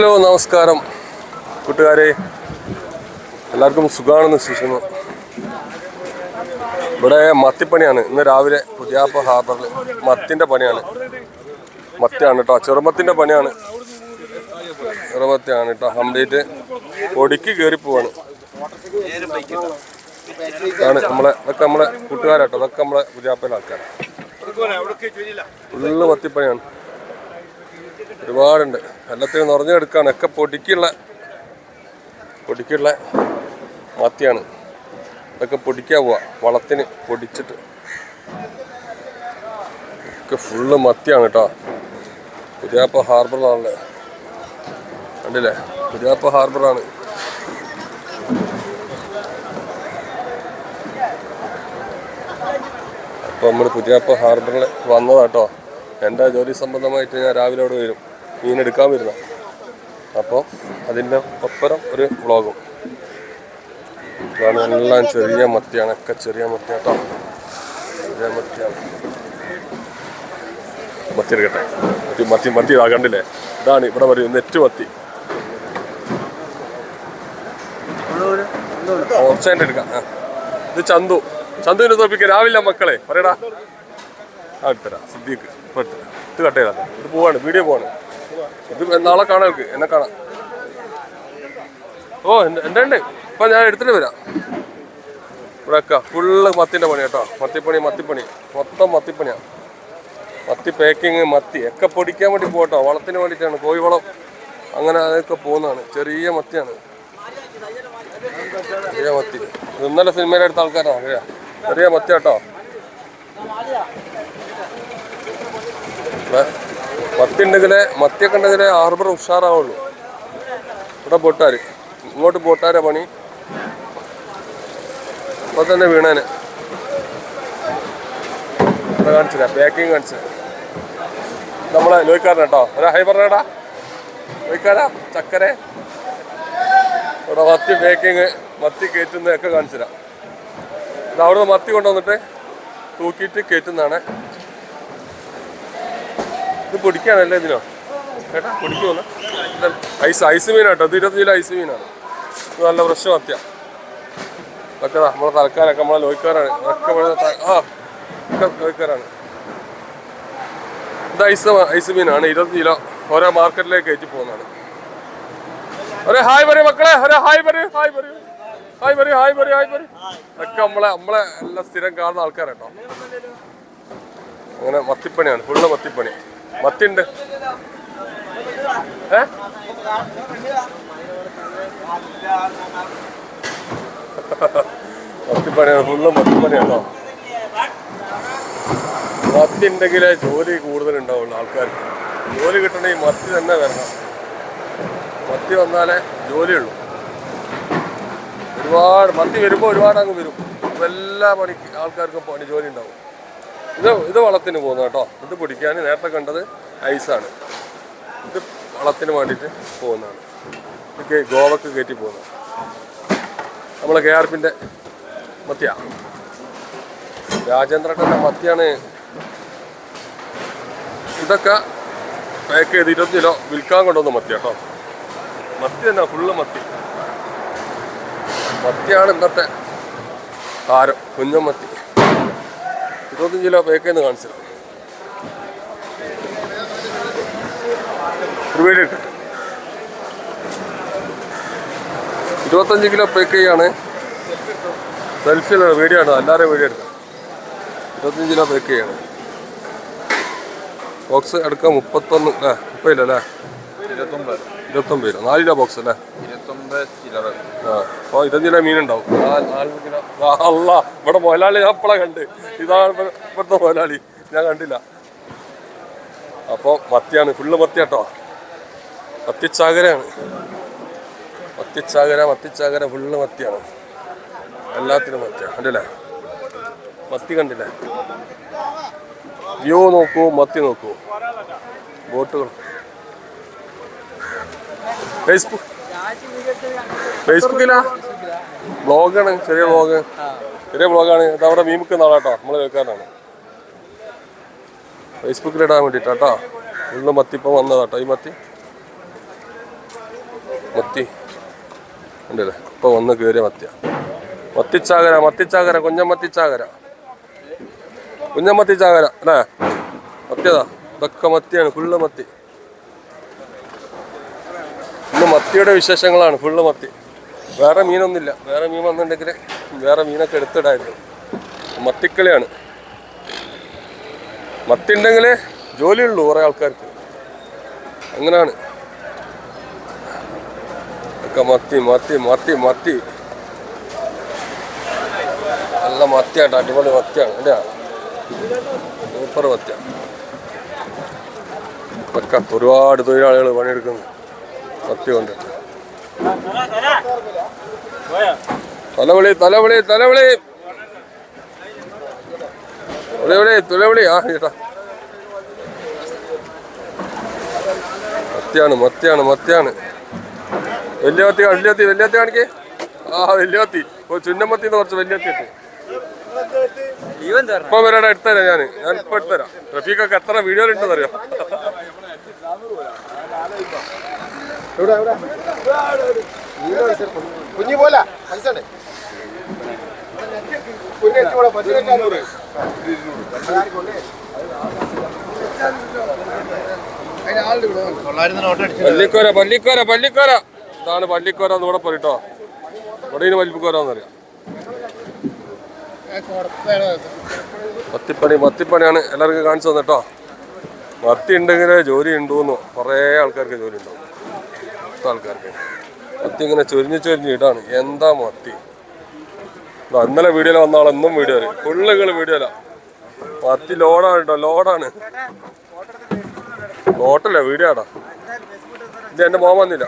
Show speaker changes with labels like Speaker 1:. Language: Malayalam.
Speaker 1: ഹലോ നമസ്കാരം. കൂട്ടുകാരെ എല്ലാവർക്കും സുഖമാണെന്ന് വിശ്വസിക്കുന്നു. ഇവിടെ മത്തിപ്പണിയാണ്. ഇന്ന് രാവിലെ പുതിയാപ്പ ഹാർബറിൽ മത്തിന്റെ പണിയാണ്. മത്തിയാണ് കേട്ടോ ചെറുമത്തിന്റെ പണിയാണ്. ചെറുമത്തിയാണ് കേട്ടോ കംപ്ലീറ്റ് പൊടിക്ക് കയറി പോവാണ്. ആണ് നമ്മളെ ഇതൊക്കെ നമ്മളെ കൂട്ടുകാരാട്ടോ. ഇതൊക്കെ നമ്മളെ പുതിയാപ്പയിലെ ആൾക്കാർ ഫുള്ള് മത്തിപ്പണിയാണ്. ഒരുപാടുണ്ട്. എല്ലാത്തിനും നിറഞ്ഞെടുക്കാണ് ഒക്കെ പൊടിക്കുള്ള പൊടിക്കുള്ള മത്തിയാണ്. ഇതൊക്കെ പൊടിക്കാൻ പോവാ. വളത്തിന് പൊടിച്ചിട്ട്. ഒക്കെ ഫുള്ള് മത്തിയാണ് കേട്ടോ. പുതിയാപ്പ ഹാർബറാണല്ലേ കണ്ടില്ലേ? പുതിയാപ്പ ഹാർബറാണ് അപ്പോൾ നമ്മൾ പുതിയാപ്പ ഹാർബറിൽ വന്നതാട്ടോ എന്റെ ജോലി സംബന്ധമായിട്ട് ഞാൻ രാവിലെ അവിടെ വരും. മീൻ എടുക്കാൻ വരുന്ന. അപ്പോൾ അതിന്റെ ഒപ്പരം ഒരു വ്ളോഗും. ഇതാണ് എല്ലാം ചെറിയ മത്തിയാണ്. ഒക്കെ ചെറിയ മത്തിയാട്ടോ ചെറിയ മത്തിയാണ്. മത്തി എടുക്കട്ടെ. മത്തി മത്തി മത്തി ഇതാ കണ്ടില്ലേ? ഇതാണ് ഇവിടെ വരും നെറ്റ് മത്തി. ഓപ്ഷന്റെ എടുക്കാം. ആ. ഇത് ചന്തു. ചന്തുവിനെ തോപ്പിക്ക രാവിലെ മക്കളെ. പറയടാ. ആ എടുത്തരാ. സിദ്ദീഖ്. ഇപ്പൊ ഇത് കട്ട് ഇത് പോവാണ്. വീഡിയോ പോവാണ്. ഇത് നാളെ കാണാൻ എന്നെ കാണാം. ഓ എന്റെ ഉണ്ട്? ഇപ്പൊ ഞാൻ എടുത്തിട്ട് വരാം. ഇവിടെയൊക്കെ ഫുള്ള് മത്തിന്റെ പണി കേട്ടോ. മത്തിപ്പണി മത്തിപ്പണി. മൊത്തം മത്തിപ്പണിയാണ് മത്തി പാക്കിങ് മത്തി ഒക്കെ പൊടിക്കാൻ വേണ്ടി പോട്ടോ. വളത്തിന് വേണ്ടിയിട്ടാണ്. കോഴിവളം. അങ്ങനെ അതൊക്കെ പോകുന്നതാണ്. ചെറിയ മത്തിയാണ്. ചെറിയ മത്തി. ഇന്നലെ സിനിമയിലെ എടുത്ത ആൾക്കാരാണ് ചെറിയ മത്തി കേട്ടോ. ഇവിടെ മത്തി ഉണ്ടെങ്കിലേ മത്തിയൊക്കെ ഉണ്ടെങ്കിലേ ഹാർബർ ഉഷാറാവുള്ളൂ. ഇവിടെ ബോട്ടാർ ഇങ്ങോട്ട് ബോട്ടാരെ പണി? ഇപ്പൊ തന്നെ വീണേനെ. ഇവിടെ കാണിച്ചില്ല പാക്കിങ് കാണിച്ചില്ല നമ്മളെ ലോയിക്കാരൻ കേട്ടോ ഒരു ഹൈ പറഞ്ഞേടാ. ലോയിക്കാരാ ചക്കരെ. ഇവിടെ മത്തി പാക്കിങ് മത്തി കയറ്റുന്നതൊക്കെ കാണിച്ചില്ല അവിടെ മത്തി കൊണ്ടുവന്നിട്ട് തൂക്കിയിട്ട് കയറ്റുന്നതാണ് ഇത് പൊടിക്കാണല്ലേ ഇതിനോ? കേട്ടാ പൊടിക്കുമെന്ന് ഐസ് ഐസ് മീനാട്ടോ ഇത് ഇരുപത്തഞ്ചിലെ ഐസ് മീനാണ്. ഇത് നല്ല ഫ്രഷ് മത്തിയ. ഒക്കെ നമ്മളെ തലക്കാരൊക്കെ നമ്മളെ ലോയിക്കാരാണ്. ഒക്കെ ആ ഒക്കെ ലോയിക്കാരാണ്. ഇത് ഐസ് ഐസ് മീനാണ് ഇരുപത്തഞ്ച് കിലോ. ഓരോ മാർക്കറ്റിലേക്ക് കയറ്റി പോകുന്നതാണ്. ഒരു ഹായ് പറയൂ മക്കളെ ഒരു ഹായ് പറയൂ ഹായ് പറയൂ. ഹായ് പറയൂ ഹായ് പറയൂ ഹായ് പറയൂ. ഒക്കെ നമ്മളെ നമ്മളെ എല്ലാം സ്ഥിരം കാണുന്ന ആൾക്കാരാട്ടോ. അങ്ങനെ മത്തിപ്പണിയാണ് ഫുള്ള് മത്തിപ്പണി. മത്തിണ്ട് ഏ? മത്തിപ്പണിയാണ് ഫുള്ള് മത്തിപ്പണിയാണോ മത്തി ഉണ്ടെങ്കിലേ ജോലി കൂടുതൽ ഉണ്ടാവുള്ളൂ ആൾക്കാർക്ക്. ജോലി കിട്ടണമെങ്കിൽ മത്തി തന്നെ വരണം മത്തി വന്നാലേ ജോലിയുള്ളൂ. ഒരുപാട് മത്തി വരുമ്പോൾ ഒരുപാട് അങ്ങ് വരും എല്ലാ പണിക്ക് ആൾക്കാർക്കും പണി ജോലി ഉണ്ടാവും. ഇത് ഇത് വളത്തിന് പോകുന്നു കേട്ടോ. ഇത് പിടിക്കാൻ നേരത്തെ കണ്ടത് ഐസാണ് ഇത് വളത്തിന് വേണ്ടിയിട്ട് പോകുന്നതാണ്. ഇത് ഗോവക്ക് കയറ്റി പോകുന്നത് നമ്മളെ കെ ആർ പിന്റെ മത്തിയ രാജേന്ദ്രട്ടന്റെ മത്തിയാണ് ഇതൊക്കെ പാക്ക് ചെയ്ത് ഇരുപത്തി കിലോ വിൽക്കാൻ കൊണ്ടുവന്ന മത്തി കേട്ടോ. മത്തി തന്നെ ഫുള്ള് മത്തി മത്തിയാണ് ഇന്നത്തെ താരം കുഞ്ഞൻ മത്തി ഇരുപത്തഞ്ച് കിലോ പേക്കേന്ന് കാണിച്ചിരുന്നു വീഡിയോ ഇട്ട്. ഇരുപത്തഞ്ച് കിലോ പേക്കയാണ് സെൽഫിയിലുള്ള വീഡിയോ ആണ്. എല്ലാവരും വീഡിയോ എടുക്കാം. ഇരുപത്തഞ്ച് കിലോ പേക്കയാണ് ബോക്സ് എടുക്കാം മുപ്പത്തൊന്ന് അല്ലേ മുപ്പതില്ല അല്ലേ?
Speaker 2: ഇരുപത്തൊമ്പത്.
Speaker 1: ഇരുപത്തൊമ്പത് കിലോ. നാല് കിലോ ബോക്സ് അല്ലേ?
Speaker 2: ഇരുപത്തൊമ്പത് ചില്ലറ.
Speaker 1: ആ അപ്പോൾ കിലോ മീനുണ്ടാവും? അല്ല ഇവിടെ മുതലാളി ഞാൻ അപ്പളാ കണ്ട്. ഇതാണ് ഇവിടുത്തെ മുതലാളി ഞാൻ കണ്ടില്ല. അപ്പോൾ മത്തിയാണ് ഫുള്ള് മത്തി കേട്ടോ മത്തിച്ചാകരയാണ്. മത്തിച്ചാകര മത്തിച്ചാകര ഫുള്ള് മത്തിയാണ്. എല്ലാത്തിനും മത്തിയാണ് കണ്ടില്ലേ? മത്തി കണ്ടില്ലേ? വ്യൂ നോക്കൂ മത്തി നോക്കൂ. ബോട്ടുകൾ. ഫേസ്ബുക്ക് ഫേസ്ബുക്കിലാ? ബ്ലോഗാണ് ചെറിയ ബ്ലോഗ് ചെറിയ ബ്ലോഗാണ് ഇത് അവിടെ മീമിക്കുന്ന ആളാട്ടോ നമ്മൾ കേൾക്കാനാണ്. ഫേസ്ബുക്കിൽ ഇടാൻ വേണ്ടിയിട്ടാട്ടോ ഇന്ന് മത്തി ഇപ്പം വന്നതാട്ടോ ഈ മത്തി. മത്തി. ഉണ്ടല്ലേ? ഇപ്പൊ വന്ന് കയറിയ മത്തിയ. മത്തിച്ചാകര മത്തിച്ചാകര കുഞ്ഞമത്തിച്ചാകര കുഞ്ഞമത്തിച്ചാകര അല്ലേ? മത്തിയതാ. ഇതൊക്കെ മത്തിയാണ് ഫുള്ള് മത്തി. ഇന്ന് മത്തിയുടെ വിശേഷങ്ങളാണ് ഫുള്ള് മത്തി. വേറെ മീനൊന്നുമില്ല. വേറെ മീൻ വന്നിട്ടുണ്ടെങ്കിൽ വേറെ മീനൊക്കെ എടുത്തിടായിരുന്നു. മത്തിക്കളിയാണ്. മത്തി ഉണ്ടെങ്കിൽ ജോലിയുള്ളൂ കുറേ ആൾക്കാർക്ക്. അങ്ങനെയാണ് ഒക്കെ മത്തി മത്തി മത്തി മത്തി. നല്ല മത്തിയാട്ടോ അടിപൊളി മത്തിയാണ് അല്ലേ? സൂപ്പർ മത്തിയാണ്. ഒക്കെ ഒരുപാട് തൊഴിലാളികൾ പണിയെടുക്കുന്നു മത്തി കൊണ്ടിട്ട് തലവിളി തലവിളി. തലവിളി തുലവിളി തുലവിളി. ആ ചേട്ടാ മത്തിയാണ് മത്തിയാണ് മത്തിയാണ്. വലിയ മത്തി വലിയ മത്തി വലിയ മത്തി കാണിക്കേ. ആ വലിയ മത്തി. ചുന്നമത്തി എന്ന് കുറച്ച് വലിയ മത്തി ഇപ്പൊ വരാടാ എടുത്തരാം ഞാൻ ഞാൻ ഇപ്പൊ എടുത്തരാം. റഫീഖൊക്കെ എത്ര
Speaker 3: കുഞ്ഞു പോല മനസ്സിലെ
Speaker 1: പള്ളിക്കോര പള്ളിക്കോര പള്ളിക്കോര. ഇതാണ് പള്ളിക്കോര എന്ന് കൂടെ പറയട്ടോ. ഇവിടെ പള്ളിക്കോര എന്നറിയാം മത്തിപ്പണി മത്തിപ്പണിയാണ്. എല്ലാവർക്കും കാണിച്ചു തന്നിട്ടോ. മത്തി ഉണ്ടെങ്കിൽ ജോലി ഉണ്ടോന്നു. കുറേ ആൾക്കാർക്ക് ജോലി ഉണ്ടാവും. മൊത്തം ആൾക്കാർക്ക്. മത്തി ഇങ്ങനെ ചൊരിഞ്ഞ് ചൊരിഞ്ഞ് ഇടാണ്. എന്താ മത്തി? ഇന്നലെ വീഡിയോയിൽ വന്ന ആളെന്നും വീഡിയോ ഫുള്ളുകൾ അല്ല. മത്തി ലോഡാണ് കേട്ടോ ലോഡാണ്. ലോട്ടല്ല വീഡിയോ ആടാ. ഇത് എന്റെ മോൻ വന്നില്ല.